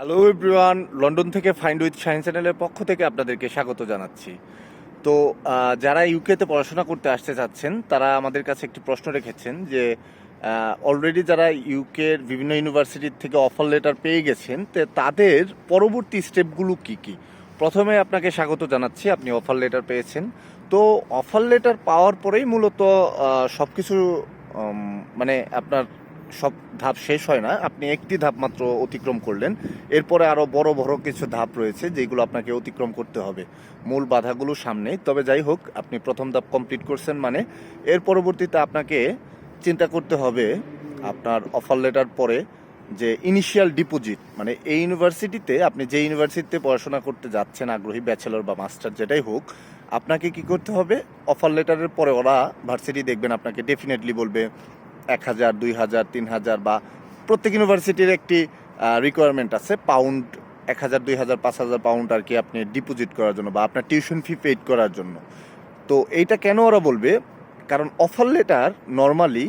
Hello everyone London থেকে find with science চ্যানেলের পক্ষ থেকে আপনাদেরকে স্বাগত জানাচ্ছি। তো যারা ইউকেতে পড়াশোনা করতে আসতে চাচ্ছেন, তারা আমাদের কাছে একটি প্রশ্ন রেখেছেন যে অলরেডি যারা ইউকের বিভিন্ন ইউনিভার্সিটির থেকে অফার লেটার পেয়ে গেছেন, তো তাদের পরবর্তী স্টেপগুলো কি কি? প্রথমে আপনাকে স্বাগত জানাচ্ছি, আপনি অফার লেটার পেয়েছেন। তো অফার লেটার পাওয়ার পরেই মূলত সব কিছু মানে আপনার সব ধাপ শেষ হয় না, আপনি একটি ধাপ মাত্র অতিক্রম করলেন। এরপরে আরও বড় বড় কিছু ধাপ রয়েছে যেগুলো আপনাকে অতিক্রম করতে হবে। মূল বাধাগুলো সামনে। তবে যাই হোক, আপনি প্রথম ধাপ কমপ্লিট করছেন মানে এর পরবর্তীতে আপনাকে চিন্তা করতে হবে আপনার অফার লেটার পরে যে ইনিশিয়াল ডিপোজিট মানে এই ইউনিভার্সিটিতে আপনি যে ইউনিভার্সিটিতে পড়াশোনা করতে যাচ্ছেন, আগ্রহী ব্যাচেলর বা মাস্টার যেটাই হোক, আপনাকে কি করতে হবে? অফার লেটারের পরে ওরা ভার্সিটি দেখবেন, আপনাকে ডেফিনেটলি বলবে এক হাজার, দুই হাজার, তিন হাজার বা প্রত্যেক ইউনিভার্সিটির একটি রিকোয়ারমেন্ট আছে। পাউন্ড এক হাজার, দুই হাজার, পাঁচ হাজার পাউন্ড আর কি আপনি ডিপোজিট করার জন্য বা আপনার টিউশন ফি পেড করার জন্য। তো এইটা কেন ওরা বলবে? কারণ অফার লেটার নর্মালি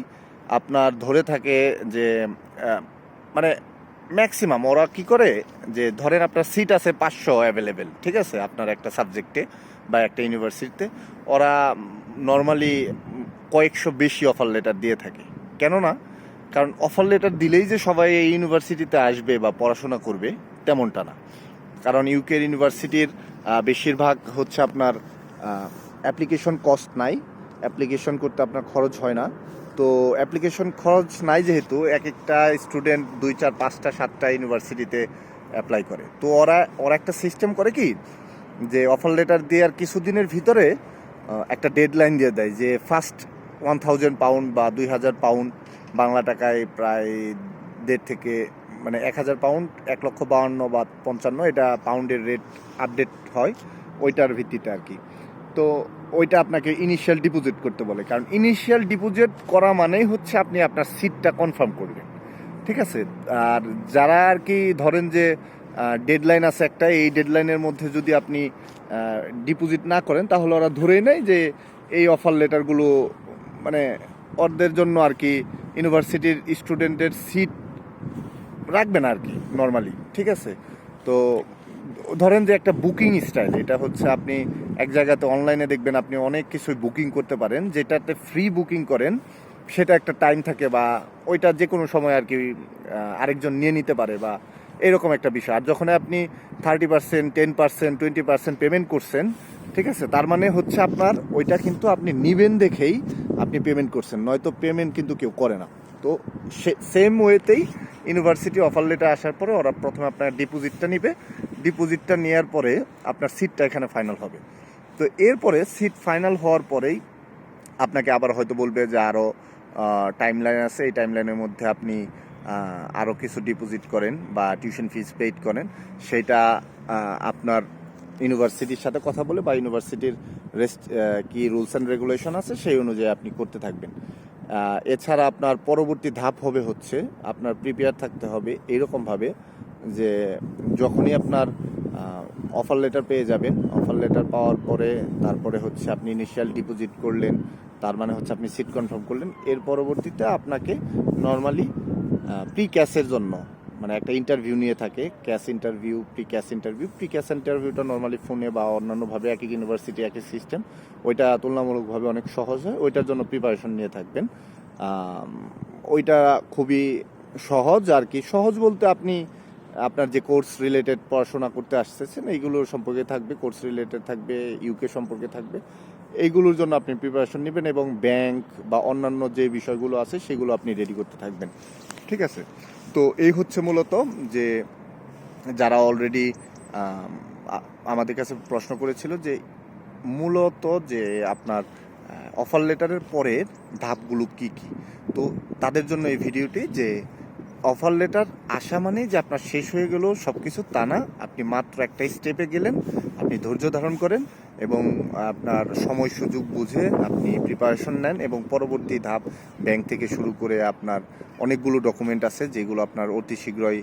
আপনার ধরে থাকে যে মানে ম্যাক্সিমাম ওরা কি করে? যে ধরেন আপনার সিট আছে পাঁচশো অ্যাভেলেবেল ঠিক আছে? আপনার একটা সাবজেক্টে বা একটা ইউনিভার্সিটিতে ওরা নর্মালি কয়েকশো বেশি অফার লেটার দিয়ে থাকে। কেননা, কারণ অফার লেটার দিলেই যে সবাই এই ইউনিভার্সিটিতে আসবে বা পড়াশোনা করবে, তেমনটা না। কারণ ইউকের ইউনিভার্সিটির বেশিরভাগ হচ্ছে আপনার অ্যাপ্লিকেশন কস্ট নাই। অ্যাপ্লিকেশন করতে আপনার খরচ হয় না। তো অ্যাপ্লিকেশন খরচ নাই যেহেতু, এক একটা স্টুডেন্ট দুই চার, পাঁচটা, সাতটা ইউনিভার্সিটিতে অ্যাপ্লাই করে। তো ওরা ওরা একটা সিস্টেম করে কি, যে অফার লেটার দেওয়ার কিছুদিনের ভিতরে একটা ডেডলাইন দিয়ে দেয় যে ফার্স্ট ওয়ান থাউজেন্ড পাউন্ড বা দুই হাজার পাউন্ড বাংলা টাকায় প্রায় দেড় থেকে মানে এক হাজার পাউন্ড এক লক্ষ বাউন্ন বা পঞ্চান্ন, এটা পাউন্ডের রেট আপডেট হয় ওইটার ভিত্তিতে আর কি। তো ওইটা আপনাকে ইনিশিয়াল ডিপোজিট করতে বলে, কারণ ইনিশিয়াল ডিপোজিট করা মানেই হচ্ছে আপনি আপনার সিটটা কনফার্ম করবেন, ঠিক আছে? আর যারা আর কি ধরেন যে ডেডলাইন আছে একটা এই ডেডলাইনের মধ্যে যদি আপনি ডিপোজিট না করেন, তাহলে ওরা ধরেই নেয় যে, এই অফার লেটারগুলো মানে অর্ধের জন্য আর কি ইউনিভার্সিটির স্টুডেন্টের সিট রাখবে না আর কি নর্মালি ঠিক আছে? তো ধরেন যে একটা বুকিং স্টাইল, এটা হচ্ছে আপনি এক জায়গাতে অনলাইনে দেখবেন আপনি অনেক কিছু বুকিং করতে পারেন, যেটাতে ফ্রি বুকিং করেন, সেটা একটা টাইম থাকে বা ওইটা যে কোনো সময় আর কি আরেকজন নিয়ে নিতে পারে বা এরকম একটা বিষয়। আর যখন আপনি thirty percent ten percent twenty percent payment করছেন, ঠিক আছে? তার মানে হচ্ছে আপনার ওইটা কিন্তু আপনি নিবেন দেখেই আপনি পেমেন্ট করছেন, নয়তো পেমেন্ট কিন্তু কেউ করে না। তো সেম ওয়েতেই ইউনিভার্সিটি অফার লেটার আসার পরে ওরা প্রথমে আপনার ডিপোজিটটা নিবে। ডিপোজিটটা নেওয়ার পরে আপনার সিটটা এখানে ফাইনাল হবে। তো এরপরে সিট ফাইনাল হওয়ার পরেই আপনাকে আবার হয়তো বলবে যে আরও টাইম লাইন আছে। এই টাইম লাইনের মধ্যে আপনি আরও কিছু ডিপোজিট করেন বা টিউশন ফিজ পেইড করেন। সেটা আপনার ইউনিভার্সিটির সাথে কথা বলে বা ইউনিভার্সিটির রেস্ট কি রুলস অ্যান্ড রেগুলেশন আছে সেই অনুযায়ী আপনি করতে থাকবেন। এছাড়া আপনার পরবর্তী ধাপ হবে হচ্ছে আপনার প্রিপেয়ার থাকতে হবে এইরকমভাবে যে যখনই আপনার অফার লেটার পেয়ে যাবেন অফার লেটার পাওয়ার পরে তারপরে হচ্ছে আপনি ইনিশিয়াল ডিপোজিট করলেন, তার মানে হচ্ছে আপনি সিট কনফার্ম করলেন। এর পরবর্তীতে আপনাকে নর্মালি প্রি ক্যাশের জন্য মানে একটা ইন্টারভিউ নিয়ে থাকে, cash interview pre cash interview pre cash ইন্টারভিউটা নর্মালি ফোনে বা অন্যান্যভাবে এক এক ইউনিভার্সিটি একই সিস্টেম ওইটা তুলনামূলকভাবে অনেক সহজ হয়, ওইটার জন্য প্রিপারেশন নিয়ে থাকবেন। ওইটা খুবই সহজ আর কি। সহজ বলতে আপনি, আপনার যে কোর্স রিলেটেড পড়াশোনা করতে আসতেছেন, এইগুলোর সম্পর্কে থাকবে কোর্স রিলেটেড থাকবে ইউকে সম্পর্কে থাকবে, এইগুলোর জন্য আপনি প্রিপারেশন নেবেন এবং ব্যাংক বা অন্যান্য যে বিষয়গুলো আছে, সেগুলো আপনি রেডি করতে থাকবেন। ঠিক আছে? তো এই হচ্ছে মূলত যে যারা অলরেডি আমাদের কাছে প্রশ্ন করেছিল যে মূলত যে আপনার অফার লেটারের পরের ধাপগুলো কি কি? তো তাদের জন্য এই ভিডিওটি যে অফার লেটার আসা মানে যে আপনার শেষ হয়ে গেল সব কিছু তা না। আপনি মাত্র একটা স্টেপে গেলেন, আপনি ধৈর্য ধারণ করেন এবং আপনার সময় সুযোগ বুঝে আপনি প্রিপারেশন নেন এবং পরবর্তী ধাপ ব্যাংক থেকে শুরু করে আপনার অনেকগুলো ডকুমেন্ট আছে যেগুলো আপনার অতি শীঘ্রই